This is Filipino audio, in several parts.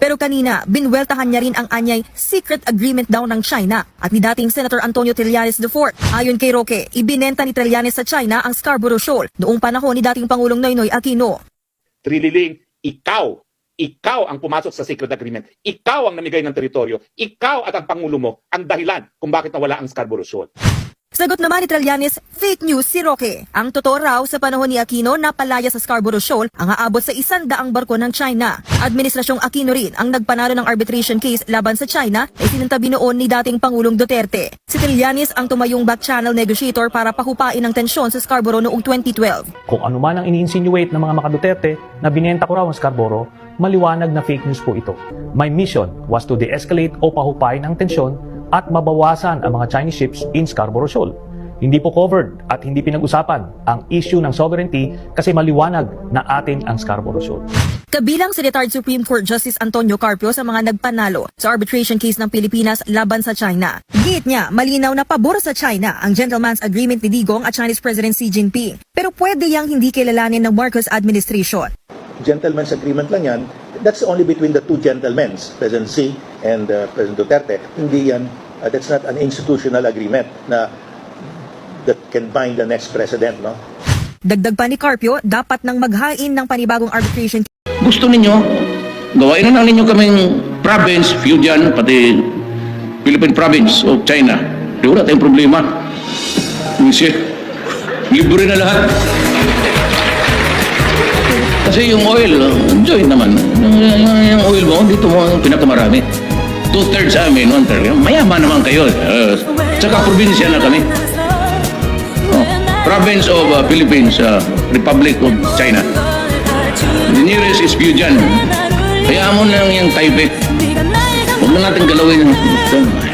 Pero kanina, binweltahan niya rin ang anyay secret agreement daw ng China at ni dating Senator Antonio Trillanes IV. Ayon kay Roque, ibinenta ni Trillanes sa China ang Scarborough Shoal noong panahon ni dating Pangulong Noynoy Aquino. Trililing, ikaw, ikaw ang pumasok sa secret agreement. Ikaw ang namigay ng teritoryo. Ikaw at ang Pangulo mo ang dahilan kung bakit nawala ang Scarborough Shoal. Sagot naman ni Trillanes, fake news si Roque. Ang totoo raw sa panahon ni Aquino na palaya sa Scarborough Shoal ang aabot sa isandaang barko ng China. Administrasyong Aquino rin ang nagpanalo ng arbitration case laban sa China ay sinuntabi noon ni dating Pangulong Duterte. Si Trillanes ang tumayong back channel negotiator para pahupain ang tensyon sa Scarborough noong 2012. Kung ano man ang ini-insinuate ng mga makaduterte na binenta ko raw ang Scarborough, maliwanag na fake news po ito. My mission was to de-escalate o pahupain ang tensyon at mabawasan ang mga Chinese ships in Scarborough Shoal. Hindi po covered at hindi pinag-usapan ang issue ng sovereignty kasi maliwanag na atin ang Scarborough Shoal. Kabilang si retired Supreme Court Justice Antonio Carpio sa mga nagpanalo sa arbitration case ng Pilipinas laban sa China. Git niya, malinaw na pabor sa China ang gentleman's agreement ni Digong at Chinese President Xi Jinping. Pero pwede yang hindi kilalanin ng Marcos administration. gentleman's agreement lang yan. That's only between the two gentlemen, President Xi and uh, President Duterte. Hindi yan, uh, that's not an institutional agreement na that can bind the next president, no? Dagdag pa ni Carpio, dapat nang maghain ng panibagong arbitration gusto ninyo, gawain na lang ninyo kaming province, Fujian, pati Philippine province of China. Di wala tayong problema. Kasi, libre na lahat. Kasi yung oil, uh, enjoy naman. Dito mo ang pinakamarami. Two-thirds amin, one-third. Mayaman naman kayo. Uh, tsaka probinsya na kami. Oh, province of uh, Philippines, uh, Republic of China. The nearest is Fujian. Kaya mo na lang yung Taipei. Huwag na natin galawin.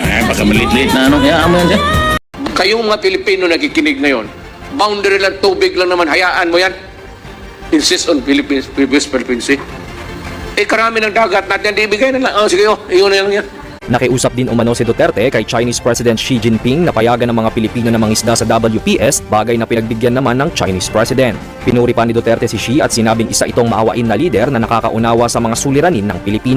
Eh, baka maliit-liit na ano. Kaya mo yan siya. Kayong mga Pilipino nakikinig ngayon, boundary lang, tubig lang naman, hayaan mo yan. Insist on Philippines, West Philippine Sea. Eh, karami ng dagat natin, di ibigay na lang. Oh, sige, oh, iyon na lang yan. Nakiusap din umano si Duterte kay Chinese President Xi Jinping na payagan ng mga Pilipino na mangisda sa WPS, bagay na pinagbigyan naman ng Chinese President. Pinuri pa ni Duterte si Xi at sinabing isa itong maawain na lider na nakakaunawa sa mga suliranin ng Pilipino.